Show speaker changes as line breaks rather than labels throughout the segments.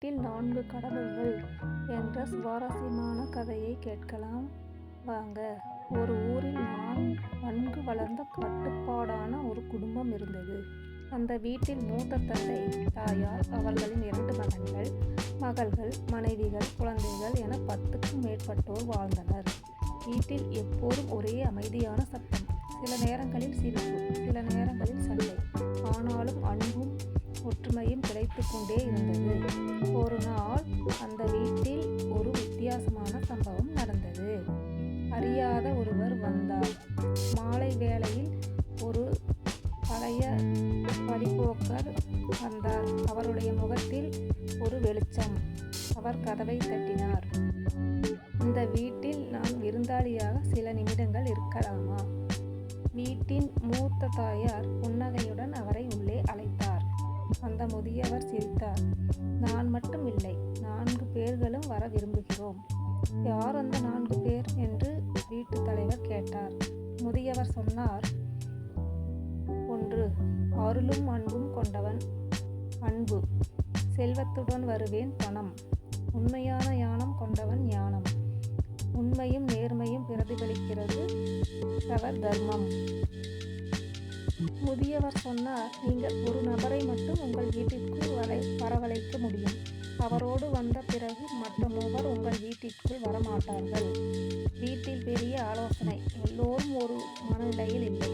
வீட்டில் நான்கு கடவுள்கள் என்ற சுவாரஸ்யமான கதையை கேட்கலாம் வாங்க. ஒரு ஊரில் நன்கு வளர்ந்த கட்டுப்பாடான ஒரு குடும்பம் இருந்தது. அந்த வீட்டில் மூத்த தந்தை, தாயார், அவர்களின் இரண்டு மகன்கள், மகள்கள், மனைவிகள், குழந்தைகள் என பத்துக்கும் மேற்பட்டோர் வாழ்ந்தனர். வீட்டில் எப்போதும் ஒரே அமைதியான சத்தம். சில நேரங்களில் சிரிப்பு, ஒற்றுமையும் கிடைத்துக்கொண்டே இருந்தது. ஒரு நாள் அந்த வீட்டில் ஒரு வித்தியாசமான சம்பவம் நடந்தது. அறியாத ஒருவர் வந்தார். மாலை வேளையில் ஒரு பழைய வழிபோக்கர் வந்தார். அவருடைய முகத்தில் ஒரு வெளிச்சம். அவர் கதவைத் தட்டினார். இந்த வீட்டில் நான் விருந்தாளியாக சில நிமிடங்கள் இருக்கலாமா? வீட்டின் மூத்த தாயார் புன்னகையுடன் அவரை உள்ளே அந்த முதியவர் சிரித்தார். நான் மட்டும் இல்லை. நான்கு பேர்களும் வர விரும்புகிறோம். யார் அந்த நான்கு பேர்? என்று வீட்டுத் தலைவர் கேட்டார். முதியவர் சொன்னார். ஒன்று. அருளும் அன்பும் கொண்டவன் அன்பு. செல்வத்துடன் வருவேன் பணம். உண்மையான யானம் கொண்டவன் ஞானம். உண்மையும் நேர்மையும் பிரதிபலிக்கிறது அவர் தர்மம். முதியவர் சொன்னார். நீங்கள் ஒரு நபரை மட்டும் உங்கள் வீட்டிற்குள் வரை வரவழைக்க முடியும். அவரோடு வந்த பிறகு மற்ற மூவர் உங்கள் வீட்டிற்குள் வரமாட்டார்கள். வீட்டில் பெரிய ஆலோசனை. எல்லோரும் ஒரு மனநிலையில் இல்லை.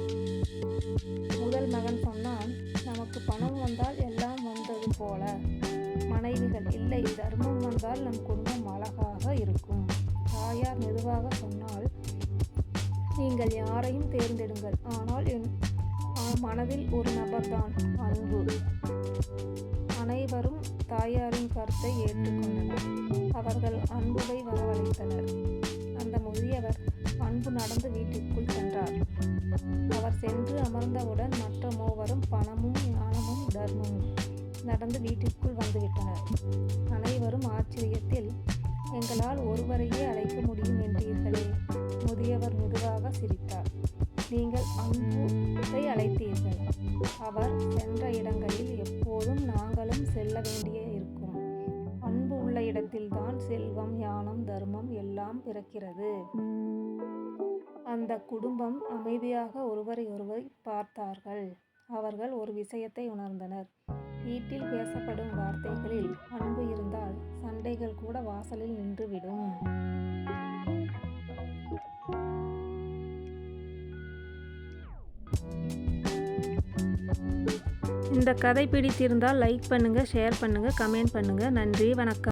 முதல் மகன் சொன்னான். நமக்கு பணம் வந்தால் எல்லாம் வந்தது போல. மனைவிகள் இல்லை தர்மம் வந்தால் நம் குடும்பம் அழகாக இருக்கும். தாயார் மெதுவாக சொன்னால் நீங்கள் யாரையும் தேர்ந்தெடுங்கள். ஆனால் என் மனதில் ஒரு நபர்தான் அன்பு. அனைவரும் தாயாரின் கருத்தை ஏற்றுக்கொண்டனர் அவர்கள் அன்புவை வரவழைத்தனர். அந்த முதியவர் அன்பு நடந்து வீட்டிற்குள் சென்றார். அவர் சென்று அமர்ந்தவுடன் மற்ற மூவரும் பணமும் ஞானமும் தர்மமும் நடந்து வீட்டிற்குள் வந்துவிட்டனர். அனைவரும் ஆச்சரியத்தில் எங்களால் ஒருவரையே அழைக்க முடியும் என்றீர்களே. முதியவர் மெதுவாக சிரித்தார். தானம் தர்மம் எல்லாம் பிறக்கிறது. அந்த குடும்பம் அமைதியாக ஒருவரை ஒருவரை பார்த்தார்கள். அவர்கள் ஒரு விஷயத்தை உணர்ந்தனர். வீட்டில் பேசப்படும் வார்த்தைகளில் அன்பு இருந்தால் சண்டைகள் கூட வாசலில் நின்றுவிடும். இந்த கதை பிடித்திருந்தால் லைக் பண்ணுங்கள் ஷேர் பண்ணுங்க கமெண்ட் பண்ணுங்க. நன்றி வணக்கம்.